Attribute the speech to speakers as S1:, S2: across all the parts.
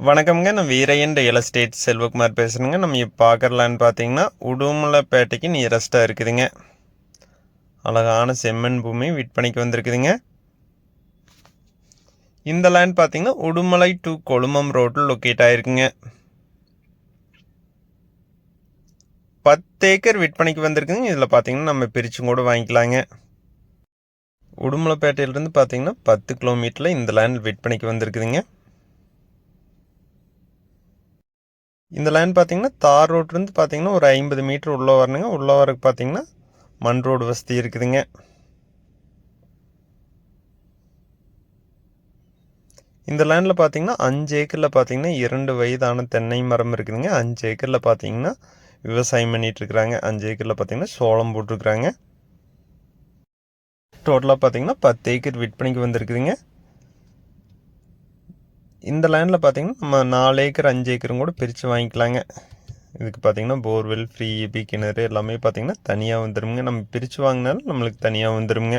S1: வணக்கம்ங்க. நான் Veeraiyan real estate Selvakumar பேசுகிறேங்க நம்ம இப்போ பார்க்குறலான்னு பார்த்தீங்கன்னா உடுமலைப்பேட்டைக்கு நியரஸ்ட்டாக இருக்குதுங்க. அழகான செம்மண் பூமி விற்பனைக்கு வந்திருக்குதுங்க. இந்த லேண்ட் பார்த்தீங்கன்னா உடுமலை டு கொழுமம் ரோட்டில் லொக்கேட் ஆகிருக்குங்க பத்து ஏக்கர் விற்பனைக்கு வந்திருக்குங்க இதில் பார்த்தீங்கன்னா நம்ம பிரிச்சும் கூட வாங்கிக்கலாங்க. உடுமலைப்பேட்டையிலேருந்து பார்த்தீங்கன்னா பத்து கிலோமீட்டரில் இந்த லேண்ட் விற்பனைக்கு வந்திருக்குதுங்க. இந்த லைன் பார்த்தீங்கன்னா தார் ரோட்லேருந்து பார்த்தீங்கன்னா ஒரு ஐம்பது மீட்டர் உள்ளே வரணுங்க. உள்ளே வரக்கு பார்த்தீங்கன்னா மண் ரோடு வசதி இருக்குதுங்க. இந்த லேண்டில் பார்த்தீங்கன்னா அஞ்சு ஏக்கரில் பார்த்தீங்கன்னா இரண்டு வயதான தென்னை மரம் இருக்குதுங்க. அஞ்சு ஏக்கரில் பார்த்தீங்கன்னா விவசாயம் பண்ணிகிட்ருக்குறாங்க அஞ்சு ஏக்கரில் பார்த்தீங்கன்னா சோளம் போட்டிருக்குறாங்க. டோட்டலாக பார்த்தீங்கன்னா பத்து ஏக்கர் விற்பனைக்கு வந்திருக்குதுங்க. இந்த லேண்டில் பார்த்தீங்கன்னா நம்ம நாலு ஏக்கர் அஞ்சு ஏக்கரும் கூட பிரித்து வாங்கிக்கலாங்க. இதுக்கு பார்த்தீங்கன்னா போர்வெல் ஃப்ரீ பி கிணறு எல்லாமே பார்த்தீங்கன்னா தனியாக வந்துடுங்க நம்ம பிரித்து வாங்கினாலும் நம்மளுக்கு தனியாக வந்துடுங்க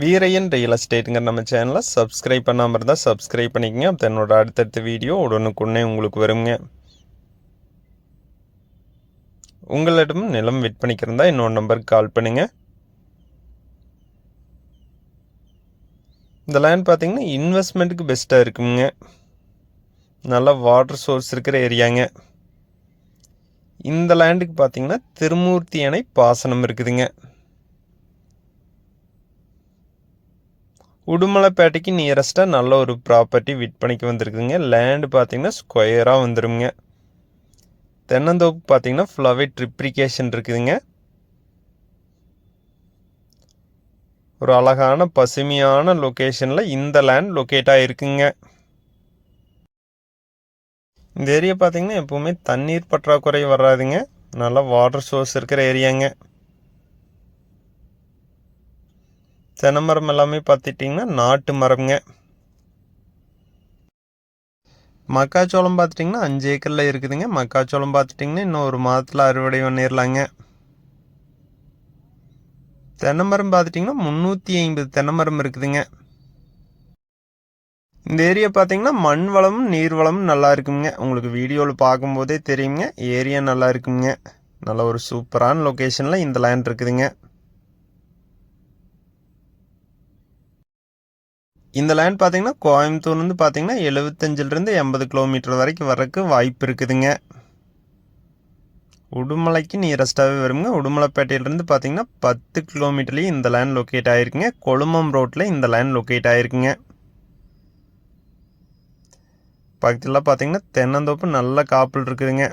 S1: வீரையன் ரியல் எஸ்டேட்டுங்கிற நம்ம சேனலை சப்ஸ்கிரைப் பண்ணாமல் இருந்தால் சப்ஸ்கிரைப் பண்ணிக்கங்க. அப்போ என்னோட அடுத்தடுத்த வீடியோ உடனுக்குடனே உங்களுக்கு வருங்க. உங்களிடம் நிலம் விற்பனைக்கு இருந்தால் இன்னொரு நம்பருக்கு கால் பண்ணுங்கள் இந்த லேண்ட் பார்த்தீங்கன்னா இன்வெஸ்ட்மெண்ட்டுக்கு பெஸ்ட்டாக இருக்குங்க. நல்ல வாட்டர் சோர்ஸ் இருக்கிற ஏரியாங்க இந்த லேண்டுக்கு பார்த்தீங்கன்னா திருமூர்த்தி அணை பாசனம் இருக்குதுங்க. உடுமலைப்பேட்டைக்கு நியரஸ்ட்டாக நல்ல ஒரு ப்ராப்பர்ட்டி விற்பனைக்கு வந்திருக்குதுங்க. லேண்டு பார்த்திங்கன்னா ஸ்கொயராக வந்துடுங்க தென்னந்தோப்பு பார்த்தீங்கன்னா ஃபுல்லாகவே ட்ரிப்ரிகேஷன் இருக்குதுங்க. ஒரு அழகான பசுமையான லொக்கேஷனில் இந்த லேண்ட் லொக்கேட் ஆகிருக்குங்க இந்த ஏரியா பார்த்தீங்கன்னா எப்போவுமே தண்ணீர் பற்றாக்குறை வராதுங்க. நல்லா வாட்டர் சோர்ஸ் இருக்கிற ஏரியாங்க தென்னை மரம் எல்லாமே பார்த்துட்டிங்கன்னா நாட்டு மரம்ங்க. மக்காச்சோளம் பார்த்துட்டிங்கன்னா அஞ்சு ஏக்கரில் இருக்குதுங்க. மக்காச்சோளம் பார்த்துட்டிங்கன்னா இன்னும் ஒரு மாதத்தில் அறுவடை பண்ணிடலாங்க தென்னைமரம் பார்த்துட்டிங்கன்னா முந்நூற்றி ஐம்பது தென்னைமரம் இருக்குதுங்க. இந்த ஏரியா பார்த்தீங்கன்னா மண் வளமும் நீர் வளமும் நல்லா இருக்குங்க. உங்களுக்கு வீடியோவில் பார்க்கும்போதே தெரியுங்க. ஏரியா நல்லா இருக்குங்க. நல்ல ஒரு சூப்பரான லொக்கேஷனில் இந்த லேண்ட் இருக்குதுங்க. இந்த லேண்ட் பார்த்தீங்கன்னா கோயம்புத்தூர்லேருந்து பார்த்தீங்கன்னா எழுபத்தஞ்சிலிருந்து எண்பது கிலோமீட்டர் வரைக்கும் வரக்கு வாய்ப்பு இருக்குதுங்க. உடுமலைக்கு நியரஸ்ட்டாகவே வருங்க. உடுமலைப்பேட்டையிலேருந்து பார்த்தீங்கன்னா பத்து கிலோமீட்டர்லேயும் இந்த லேண்ட் லொக்கேட் ஆகிருக்குங்க கொழுமம் ரோட்டில் இந்த லேண்ட் லொக்கேட் ஆகிருக்குங்க பக்கத்தில் பார்த்தீங்கன்னா தென்னந்தோப்பு நல்ல காப்பில் இருக்குதுங்க.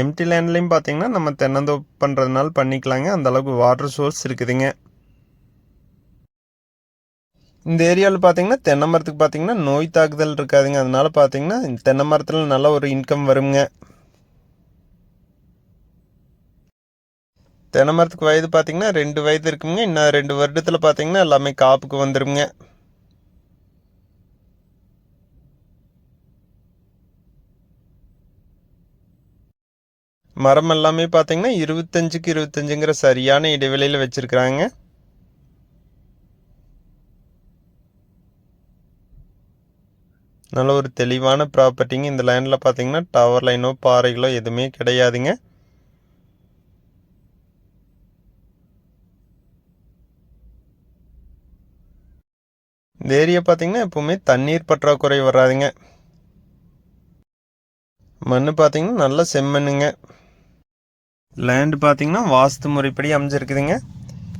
S1: எம்டி லேண்ட்லேயும் பார்த்தீங்கன்னா நம்ம தென்னந்தோப்பு பண்ணுறதுனால பண்ணிக்கலாங்க. அந்தளவுக்கு வாட்டர் சோர்ஸ் இருக்குதுங்க. இந்த ஏரியாவில் பார்த்தீங்கன்னா தென்னை மரத்துக்கு பார்த்தீங்கன்னா நோய் தாக்குதல் இருக்காதுங்க. அதனால பார்த்தீங்கன்னா தென்னை மரத்தில் நல்ல ஒரு இன்கம் வருங்க. தென்னை மரத்துக்கு வயது பார்த்தீங்கன்னா ரெண்டு வயது இருக்குங்க. இன்னும் ரெண்டு வருடத்தில் பார்த்தீங்கன்னா எல்லாமே காப்புக்கு வந்துடுங்க மரம் எல்லாமே பார்த்தீங்கன்னா இருபத்தஞ்சுக்கு இருபத்தஞ்சுங்கிற சரியான இடைவெளியில் வச்சுருக்குறாங்க. நல்ல ஒரு தெளிவான ப்ராப்பர்ட்டிங்க இந்த லேண்டில் பார்த்தீங்கன்னா டவர் லைனோ பாறைகளோ எதுவுமே கிடையாதுங்க. இந்த ஏரியா பார்த்தீங்கன்னா எப்போவுமே தண்ணீர் பற்றாக்குறை வராதுங்க. மண் பார்த்தீங்கன்னா நல்ல செம்மண்ணுங்க. லேண்டு பார்த்தீங்கன்னா வாஸ்து முறைப்படி அமைஞ்சிருக்குதுங்க.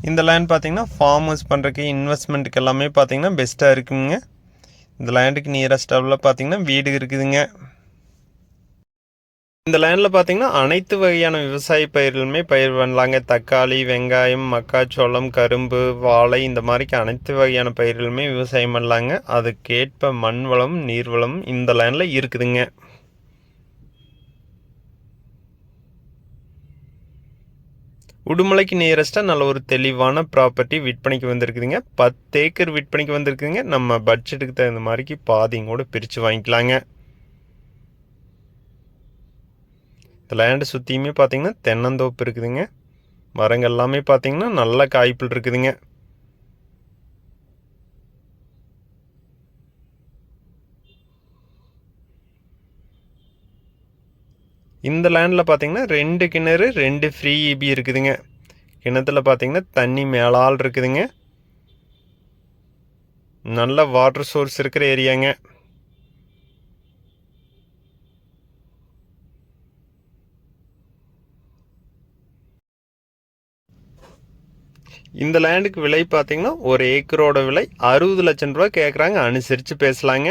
S1: இந்த லேண்ட் பார்த்தீங்கன்னா ஃபார்ம் ஹவுஸ் பண்ணுறக்கு இன்வெஸ்ட்மெண்ட்டுக்கு எல்லாமே பார்த்தீங்கன்னா பெஸ்ட்டாக இருக்குங்க. இந்த லேண்டுக்கு நியரஸ்டாவில் பார்த்தீங்கன்னா வீடு இருக்குதுங்க. இந்த லேண்டில் பார்த்தீங்கன்னா அனைத்து வகையான விவசாய பயிர்களுமே பயிர் பண்ணலாங்க. தக்காளி வெங்காயம் மக்காச்சோளம் கரும்பு வாழை இந்த மாதிரிக்கு அனைத்து வகையான பயிர்களுமே விவசாயம் பண்ணலாங்க. அதுக்கேற்ப மண் வளம் நீர் வளம் இந்த லேண்டில் இருக்குதுங்க. உடுமலைக்கு நியரஸ்ட்டாக நல்ல ஒரு தெளிவான ப்ராப்பர்ட்டி விற்பனைக்கு வந்திருக்குதுங்க. பத்து ஏக்கர் விற்பனைக்கு வந்திருக்குதுங்க. நம்ம பட்ஜெட்டுக்கு தகுந்த மாதிரிக்கு பாதியும் கூட பிரித்து வாங்கிக்கலாங்க. இந்த லேண்டு சுற்றியுமே பார்த்தீங்கன்னா தென்னந்தோப்பு இருக்குதுங்க. மரங்கள் எல்லாமே பார்த்தீங்கன்னா நல்ல காய்ப்பில் இருக்குதுங்க. இந்த லேண்டில் பார்த்தீங்கன்னா ரெண்டு கிணறு ரெண்டு ஃப்ரீ இபி இருக்குதுங்க. கிணத்துல பார்த்தீங்கன்னா தண்ணி மேலால் இருக்குதுங்க. நல்ல வாட்டர் சோர்ஸ் இருக்கிற ஏரியாங்க இந்த லேண்டுக்கு விலை பார்த்தீங்கன்னா ஒரு ஏக்கரோட விலை அறுபது லட்சம் ரூபா கேட்குறாங்க அனுசரித்து பேசலாங்க.